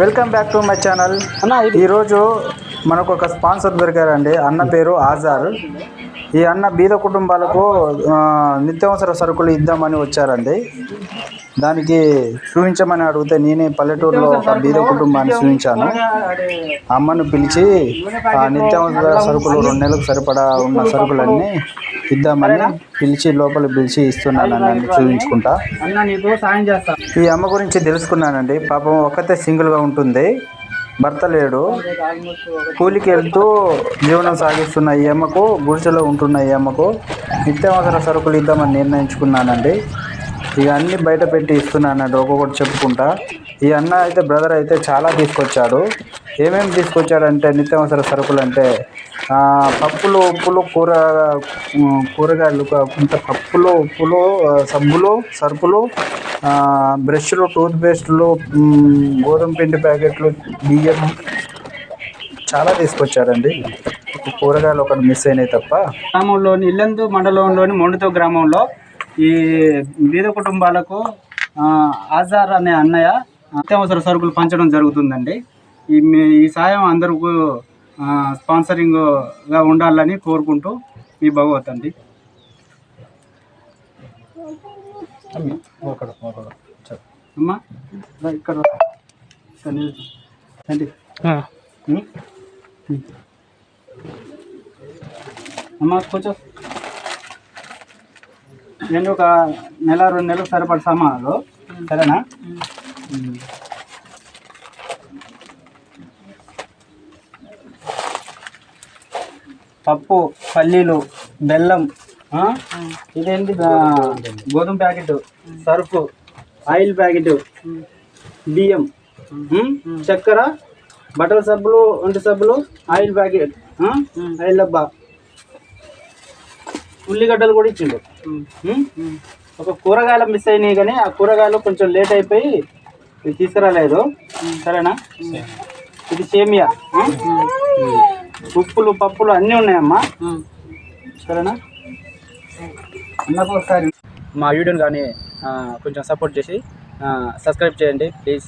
Welcome back to my channel ఈరోజు మనకు ఒక స్పాన్సర్ దొరికారండి. అన్న పేరు ఆజార్. ఈ అన్న బీద కుటుంబాలకు నిత్యావసర సరుకులు ఇద్దామని వచ్చారండి. దానికి చూపించమని అడిగితే నేనే పల్లెటూరులో ఒక బీద కుటుంబాన్ని చూపించాను. అమ్మను పిలిచి ఆ నిత్యావసర సరుకులు రెండు నెలలకు సరిపడా ఉన్న సరుకులన్నీ ఇద్దామని పిలిచి లోపల పిలిచి ఇస్తున్నానని చూపించుకుంటా. ఈ అమ్మ గురించి తెలుసుకున్నానండి. పాపం ఒక్కతే సింగిల్గా ఉంటుంది. భర్త లేడు. కూలికి వెళ్తూ జీవనం సాగిస్తున్న ఈ అమ్మకు గుడిసెలో ఉంటున్న ఈ అమ్మకు నిత్యావసర సరుకులు ఇద్దామని నిర్ణయించుకున్నానండి. ఇక అన్నీ బయట పెట్టి ఇస్తున్నానండి ఒక్కొక్కటి చెప్పుకుంటా. ఈ అన్న అయితే బ్రదర్ అయితే చాలా తీసుకొచ్చాడు. ఏమేమి తీసుకొచ్చాడంటే నిత్యావసర సరుకులు అంటే పప్పులు ఉప్పులు కూర కూరగాయలు కొంత పప్పులు ఉప్పులు సబ్బులు సరుకులు బ్రష్లు టూత్ పేస్టులు గోధుమ పిండి ప్యాకెట్లు బియ్యం చాలా తీసుకొచ్చారండి కూరగాయలు ఒకటి మిస్ అయినాయి తప్ప. గ్రామంలోని ఇల్లందు మండలంలోని మొండుతో గ్రామంలో ఈ బీద కుటుంబాలకు ఆజార్ అనే అన్నయ్య నిత్యావసర సరుకులు పంచడం జరుగుతుందండి. ఈ ఈ సాయం అందరికీ స్పాన్సరింగ్గా ఉండాలని కోరుకుంటూ మీ భగవత్ అండి. అమ్మా ఇక్కడ. అమ్మా కూర్చో. నేను ఒక నెల రెండు నెలలు సరిపడ సామాన్లు సరేనా. పప్పు పల్లీలు బెల్లం? ఇదేంటి? గోధుమ ప్యాకెట్ సరుకు ఆయిల్ ప్యాకెట్ బియ్యం? చక్కెర బట్టల సబ్బులు ఒంటి సబ్బులు ఆయిల్ ప్యాకెట్? ఆయిల్ డబ్బా. ఉల్లిగడ్డలు కూడా ఇచ్చిండు? ఒక కూరగాయలు మిస్ అయినాయి కానీ ఆ కూరగాయలు కొంచెం లేట్ అయిపోయి ఇది తీసుకురాలేదు. సరేనా? ఇది సేమియా? ఉప్పులు పప్పులు అన్నీ ఉన్నాయమ్మా. సరేనా? అన్నకు ఒకసారి. మా వీడియోని కానీ కొంచెం సపోర్ట్ చేసి సబ్స్క్రైబ్ చేయండి ప్లీజ్.